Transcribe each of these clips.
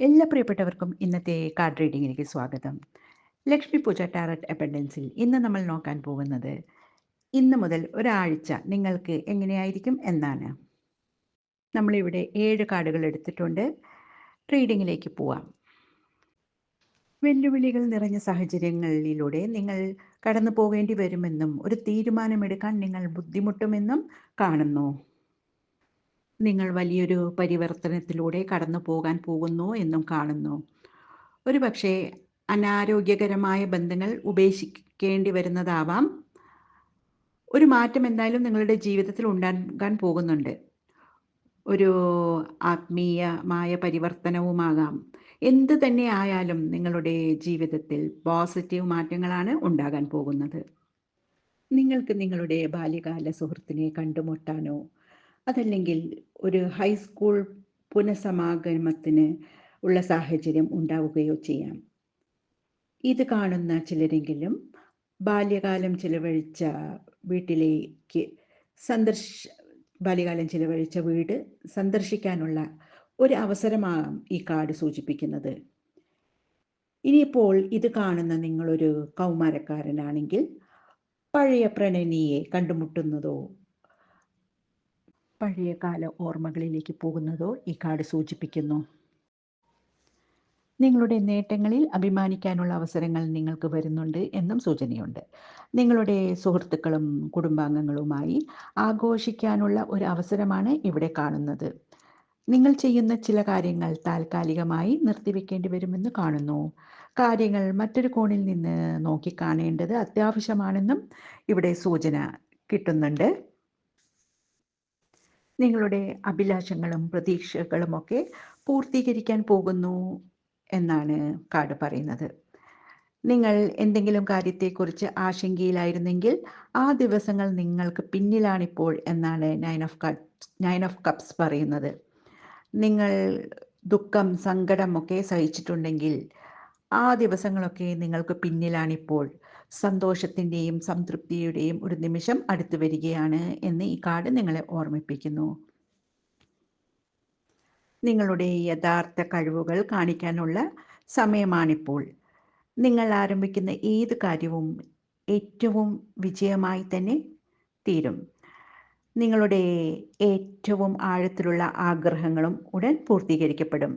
എല്ലാ പ്രിയപ്പെട്ടവർക്കും ഇന്നത്തെ കാർഡ് റീഡിങ്ങിലേക്ക് സ്വാഗതം. ലക്ഷ്മി പൂജ ടാരറ്റ് അപ്പൻഡൻസിൽ ഇന്ന് നമ്മൾ നോക്കാൻ പോകുന്നത് ഇന്ന് മുതൽ ഒരാഴ്ച നിങ്ങൾക്ക് എങ്ങനെയായിരിക്കും എന്നാണ്. നമ്മളിവിടെ ഏഴ് കാർഡുകൾ എടുത്തിട്ടുണ്ട്. റീഡിങ്ങിലേക്ക് പോവാം. വെല്ലുവിളികൾ നിറഞ്ഞ സാഹചര്യങ്ങളിലൂടെ നിങ്ങൾ കടന്നു പോകേണ്ടി വരുമെന്നും ഒരു തീരുമാനമെടുക്കാൻ നിങ്ങൾ ബുദ്ധിമുട്ടുമെന്നും കാണുന്നു. നിങ്ങൾ വലിയൊരു പരിവർത്തനത്തിലൂടെ കടന്നു പോകാൻ പോകുന്നു എന്നും കാണുന്നു. ഒരു പക്ഷേ അനാരോഗ്യകരമായ ബന്ധങ്ങൾ ഉപേക്ഷിക്കേണ്ടി വരുന്നതാവാം. ഒരു മാറ്റം എന്തായാലും നിങ്ങളുടെ ജീവിതത്തിൽ ഉണ്ടാകാൻ പോകുന്നുണ്ട്. ഒരു ആത്മീയമായ പരിവർത്തനവുമാകാം. എന്ത് തന്നെ ആയാലും നിങ്ങളുടെ ജീവിതത്തിൽ പോസിറ്റീവ് മാറ്റങ്ങളാണ് ഉണ്ടാകാൻ പോകുന്നത്. നിങ്ങൾക്ക് നിങ്ങളുടെ ബാല്യകാല സുഹൃത്തിനെ കണ്ടുമുട്ടാനോ അതല്ലെങ്കിൽ ഒരു ഹൈസ്കൂൾ പുനഃസമാഗമത്തിന് ഉള്ള സാഹചര്യം ഉണ്ടാവുകയോ ചെയ്യാം. ഇത് കാണുന്ന ചിലരെങ്കിലും ബാല്യകാലം ചിലവഴിച്ച വീട്ടിലേക്ക് സന്ദർശ ബാല്യകാലം ചിലവഴിച്ച വീട് സന്ദർശിക്കാനുള്ള ഒരു അവസരമാണ് ഈ കാർഡ് സൂചിപ്പിക്കുന്നത്. ഇനിയിപ്പോൾ ഇത് കാണുന്ന നിങ്ങളൊരു കൗമാരക്കാരനാണെങ്കിൽ പഴയ പ്രണനിയെ കണ്ടുമുട്ടുന്നതോ പഴയകാല ഓർമ്മകളിലേക്ക് പോകുന്നതോ ഈ കാർഡ് സൂചിപ്പിക്കുന്നു. നിങ്ങളുടെ നേട്ടങ്ങളിൽ അഭിമാനിക്കാനുള്ള അവസരങ്ങൾ നിങ്ങൾക്ക് വരുന്നുണ്ട് എന്നും സൂചനയുണ്ട്. നിങ്ങളുടെ സുഹൃത്തുക്കളും കുടുംബാംഗങ്ങളുമായി ആഘോഷിക്കാനുള്ള ഒരു അവസരമാണ് ഇവിടെ കാണുന്നത്. നിങ്ങൾ ചെയ്യുന്ന ചില കാര്യങ്ങൾ താൽക്കാലികമായി നിർത്തിവെക്കേണ്ടി വരുമെന്ന് കാണുന്നു. കാര്യങ്ങൾ മറ്റൊരു കോണിൽ നിന്ന് നോക്കിക്കാണേണ്ടത് അത്യാവശ്യമാണെന്നും ഇവിടെ സൂചന കിട്ടുന്നുണ്ട്. നിങ്ങളുടെ അഭിലാഷങ്ങളും പ്രതീക്ഷകളും ഒക്കെ പൂർത്തീകരിക്കാൻ പോകുന്നു എന്നാണ് കാർഡ് പറയുന്നത്. നിങ്ങൾ എന്തെങ്കിലും കാര്യത്തെക്കുറിച്ച് ആശങ്കയിലായിരുന്നെങ്കിൽ ആ ദിവസങ്ങൾ നിങ്ങൾക്ക് പിന്നിലാണിപ്പോൾ എന്നാണ് nine of cups nine of cups പറയുന്നത്. നിങ്ങൾ ദുഃഖം സങ്കടമൊക്കെ സഹിച്ചിട്ടുണ്ടെങ്കിൽ ആ ദിവസങ്ങളൊക്കെ നിങ്ങൾക്ക് പിന്നിലാണിപ്പോൾ. സന്തോഷത്തിന്റെയും സംതൃപ്തിയുടെയും ഒരു നിമിഷം അടുത്തു വരികയാണ് എന്ന് ഈ കാർഡ് നിങ്ങളെ ഓർമ്മിപ്പിക്കുന്നു. നിങ്ങളുടെ യഥാർത്ഥ കഴിവുകൾ കാണിക്കാനുള്ള സമയമാണിപ്പോൾ. നിങ്ങൾ ആരംഭിക്കുന്ന ഏത് കാര്യവും ഏറ്റവും വിജയമായി തന്നെ തീരും. നിങ്ങളുടെ ഏറ്റവും ആഴത്തിലുള്ള ആഗ്രഹങ്ങളും ഉടൻ പൂർത്തീകരിക്കപ്പെടും.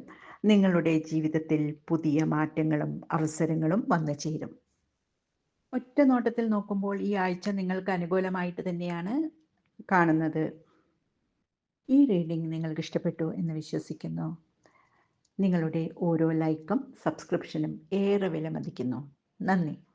നിങ്ങളുടെ ജീവിതത്തിൽ പുതിയ മാറ്റങ്ങളും അവസരങ്ങളും വന്നു ചേരും. ഒറ്റ നോട്ടത്തിൽ നോക്കുമ്പോൾ ഈ ആഴ്ച നിങ്ങൾക്ക് അനുകൂലമായിട്ട് തന്നെയാണ് കാണുന്നത്. ഈ റീഡിംഗ് നിങ്ങൾക്ക് ഇഷ്ടപ്പെട്ടു എന്ന് വിശ്വസിക്കുന്നു. നിങ്ങളുടെ ഓരോ ലൈക്കും സബ്സ്ക്രിപ്ഷനും ഏറെ വിലമതിക്കുന്നു. നന്ദി.